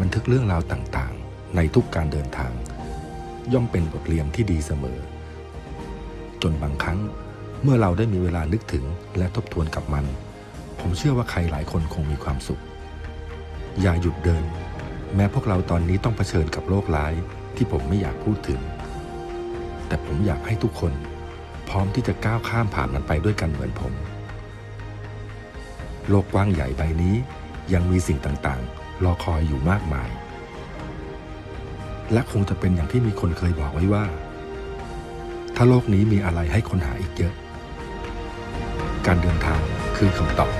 บันทึกเรื่องราวต่างๆ ในทุกการเดินทาง ย่อมเป็นบทเรียนที่ดีเสมอ จนบางครั้งเมื่อเราได้มีเวลานึกถึงและทบทวนกับมัน ผมเชื่อว่าใครหลายคนคงมีความสุข อย่าหยุดเดิน แม้พวกเราตอนนี้ต้องเผชิญกับโรคร้ายที่ผมไม่อยากพูดถึง แต่ผมอยากให้ทุกคน พร้อมที่จะก้าวข้ามผ่านมันไปด้วยกันเหมือนผม โลกกว้างใหญ่ใบนี้ยังมีสิ่งต่างๆ รอคอยอยู่มากมาย และคงจะเป็นอย่างที่มีคนเคยบอกไว้ว่า ถ้าโลกนี้มีอะไรให้ค้นหาอีกเยอะ การเดินทางคือคำตอบ